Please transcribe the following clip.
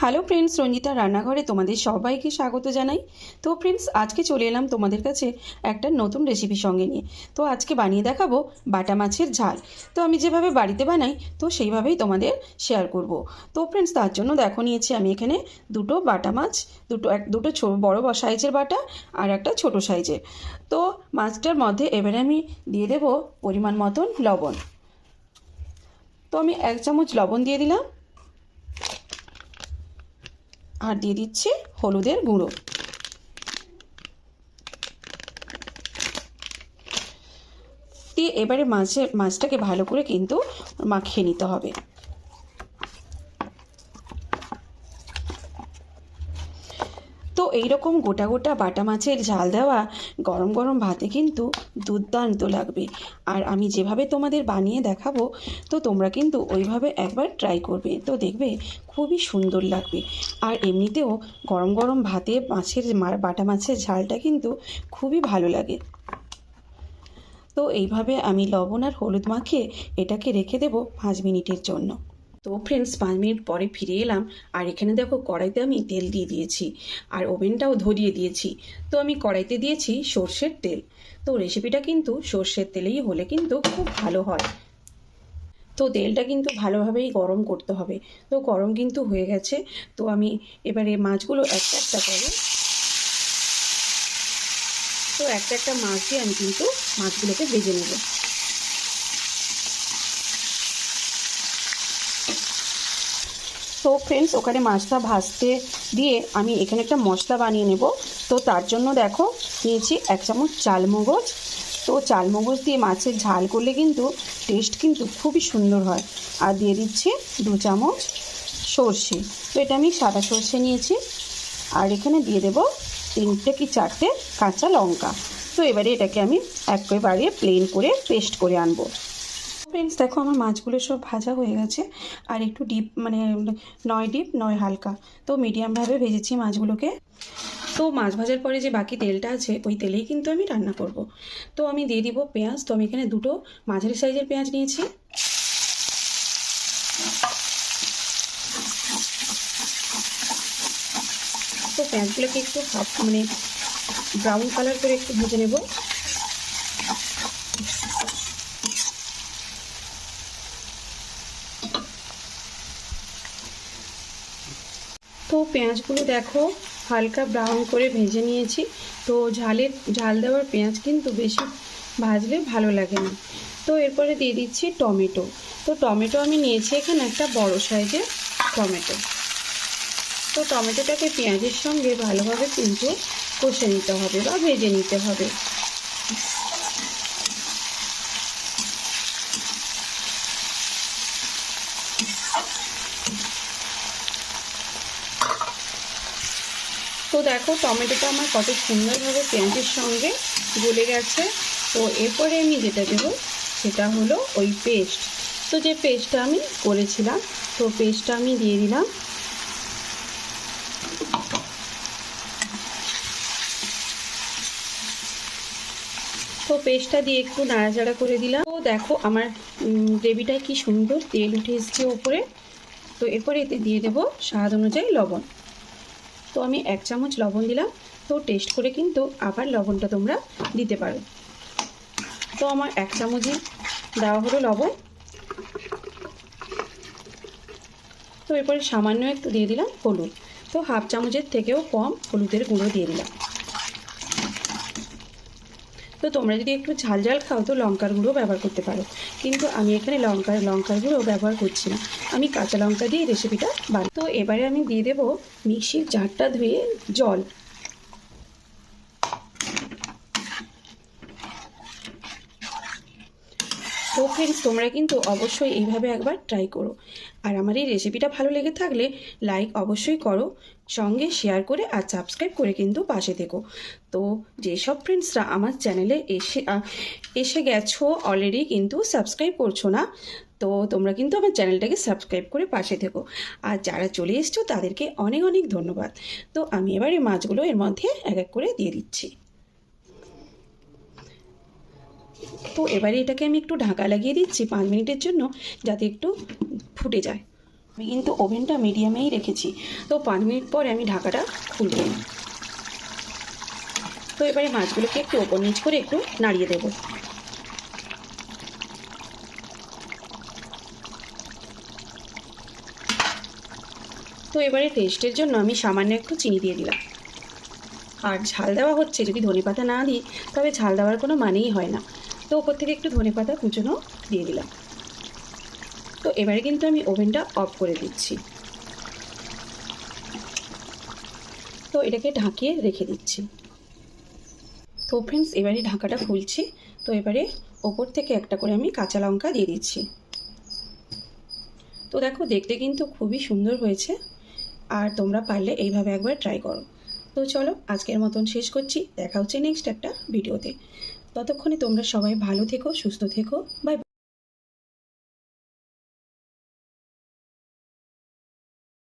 Hello friends Ranjita রান্নাঘরে তোমাদের সবাইকে স্বাগত জানাই। তো ফ্রেন্ডস আজকে চলে এলাম তোমাদের কাছে একটা নতুন রেসিপি সঙ্গে নিয়ে। তো আজকে বানিয়ে দেখাবো বাটা মাছের ঝাল। তো আমি যেভাবে বাড়িতে বানাই, তো সেইভাবেই তোমাদের শেয়ার করব। তো ফ্রেন্ডস তার জন্য দেখো নিয়েছি আমি এখানে দুটো বাটা মাছ, দুটো এক, দুটো বড়ো সাইজের বাটা আর একটা ছোট সাইজের। তো মাছটার মধ্যে এবারে আমি দিয়ে দেবো পরিমাণ মতন লবণ। তো আমি এক চামচ লবণ দিয়ে দিলাম। আর দিয়ে দিচ্ছি হলুদের গুঁড়ো। দিয়ে এবারে মাছের, মাছটাকে ভালো করে কিন্তু মাখিয়ে নিতে হবে। তো এইরকম গোটা গোটা বাটা মাছের ঝাল দেওয়া গরম গরম ভাতে কিন্তু দুর্দান্ত লাগবে। আর আমি যেভাবে তোমাদের বানিয়ে দেখাবো, তো তোমরা কিন্তু ওইভাবে একবার ট্রাই করবে। তো দেখবে খুবই সুন্দর লাগবে। আর এমনিতেও গরম গরম ভাতে মাছের বাটা মাছের ঝালটা কিন্তু খুবই ভালো লাগে। তো এইভাবে আমি লবণ আর হলুদ মাখিয়ে এটাকে রেখে দেবো পাঁচ মিনিটের জন্য। তো ফ্রেন্ডস পাঁচ মিনিট পরে ফিরে এলাম। আর এখানে দেখো কড়াইতে আমি তেল দিয়ে দিয়েছি। আর ওভেনটাও ধরিয়ে দিয়েছি। তো আমি কড়াইতে দিয়েছি সর্ষের তেল। তো রেসিপিটা কিন্তু সর্ষের তেলেই হলে কিন্তু খুব ভালো হয়। তো তেলটা কিন্তু ভালোভাবেই গরম করতে হবে। তো গরম কিন্তু হয়ে গেছে। তো আমি এবারে মাছগুলো একটা একটা করে তো একটা একটা মাছ দিয়ে আমি কিন্তু মাছগুলোকে ভেজে নেব। তো ফ্রেন্ডস ওখানে মাছটা ভাজতে দিয়ে আমি এখানে একটা মশলা বানিয়ে নেব। তো তার জন্য দেখো, নিয়েছি এক চামচ চালমগজ। তো চালমগজ দিয়ে মাছের ঝাল করলে কিন্তু টেস্ট কিন্তু খুবই সুন্দর হয়। আর দিয়ে দিচ্ছি দু চামচ সর্ষে। তো এটা আমি সাদা সর্ষে নিয়েছি। আর এখানে দিয়ে দেব তিনটে কি চারটে কাঁচা লঙ্কা। তো এবারে এটাকে আমি একেবারে প্লেন করে পেস্ট করে আনব। ফ্রেন্ডস দেখো আমার মাছগুলো সব ভাজা হয়ে গেছে। আর একটু ডিপ মানে নয় ডিপ নয় হালকা। তো মিডিয়ামভাবে ভেজেছি মাছগুলোকে। তো মাছ ভাজার পরে যে বাকি তেলটা আছে, ওই তেলেই কিন্তু আমি রান্না করব। তো আমি দিয়ে দিব পেঁয়াজ। তো আমি এখানে দুটো মাঝারি সাইজের পেঁয়াজ নিয়েছি। তো পেঁয়াজগুলোকে একটু মানে ব্রাউন কালার করে একটু ভেজে নেব। তো পেঁয়াজগুলো দেখো, হালকা ব্রাউন করে ভেজে নিয়েছি। তো ঝালের, ঝাল দেওয়ার পেঁয়াজ কিন্তু বেশি ভাজলে ভালো লাগে না। তো এরপরে দিয়ে দিচ্ছি টমেটো। তো টমেটো আমি নিয়েছি এখানে একটা বড় সাইজের টমেটো। তো টমেটোটাকে পেঁয়াজের সঙ্গে ভালোভাবে কিন্তু কষে নিতে হবে বা ভেজে নিতে হবে। তো দেখো, টমেটোটা আমার কত সুন্দরভাবে পেঁয়াজের সঙ্গে গলে গেছে। তো এরপরে আমি যেটা দেবো, সেটা হলো ওই পেস্ট। তো যে পেস্টটা আমি করেছিলাম, তো পেস্টটা আমি দিয়ে দিলাম। তো পেস্টটা দিয়ে একটু নাড়াচাড়া করে দিলাম। তো দেখো, আমার গ্রেভিটায় কি সুন্দর তেল উঠে এসছে ওপরে তো এরপরে এতে দিয়ে দেবো স্বাদ অনুযায়ী লবণ। তো আমি এক চামচ লবণ দিলাম। তো টেস্ট করে কিন্তু আবার লবণটা তোমরা দিতে পারো। তো আমার এক চামচই দেওয়া হলো লবণ। তো এরপরে সামান্য একটু দিয়ে দিলাম হলুদ। তো হাফ চামচের থেকেও কম হলুদের গুঁড়ো দিয়ে দিলাম। তো তোমরা যদি একটু ঝাল ঝাল খাও তো লঙ্কার গুঁড়ো ব্যবহার করতে পারো। কিন্তু আমি এখানে লঙ্কার লঙ্কার গুঁড়ো ব্যবহার করছি না। আমি কাঁচা লঙ্কা দিয়ে রেসিপিটা বানাই। তো এবারে আমি দিয়ে দেবো মিক্সির জারটা ধুয়ে জল। তো ফ্রেন্ডস তোমরা কিন্তু অবশ্যই এইভাবে একবার ট্রাই করো। আর আমার এই রেসিপিটা ভালো লেগে থাকলে লাইক অবশ্যই করো, সঙ্গে শেয়ার করে আর সাবস্ক্রাইব করে কিন্তু পাশে থেকো। তো যেসব ফ্রেন্ডসরা আমার চ্যানেলে এসে এসে গেছো অলরেডি কিন্তু সাবস্ক্রাইব করছ না, তো তোমরা কিন্তু আমার চ্যানেলটাকে সাবস্ক্রাইব করে পাশে থেকো। আর যারা চলে এসছো তাদেরকে অনেক অনেক ধন্যবাদ। তো আমি এবার এই মাছগুলো এর মধ্যে এক এক করে দিয়ে দিচ্ছি। তো এবারে এটাকে আমি একটু ঢাকা লাগিয়ে দিচ্ছি পাঁচ মিনিটের জন্য যাতে একটু ফুটে যায়। আমি কিন্তু ওভেনটা মিডিয়ামেই রেখেছি। তো পাঁচ মিনিট পরে আমি ঢাকাটা খুলব তো এবারে মাছগুলোকে একটু ওপর নিচ করে একটু নাড়িয়ে দেবো। তো এবারে টেস্টের জন্য আমি সামান্য একটু চিনি দিয়ে দিলাম। আর ঝাল দেওয়া হচ্ছে, যদি ধনেপাতা না দিই, তবে ঝাল দেওয়ার কোনো মানেই হয় না। তো ওপর থেকে একটু ধনেপাতা কুচনো দিয়ে দিলাম। তো এবারে কিন্তু আমি ওভেনটা অফ করে দিচ্ছি। তো এটাকে ঢাকিয়ে রেখে দিচ্ছি। তো ফ্রেন্ডস এবারে ঢাকাটা খুলছি। তো এবারে ওপর থেকে একটা করে আমি কাঁচা লঙ্কা দিয়ে দিচ্ছি। তো দেখো, দেখতে কিন্তু খুবই সুন্দর হয়েছে। আর তোমরা পারলে এইভাবে একবার ট্রাই করো। তো চলো, আজকের মতন শেষ করছি। দেখা হচ্ছে নেক্সট একটা ভিডিওতে ততক্ষণে তোমরা সবাই ভালো থেকো সুস্থ থেকো বাই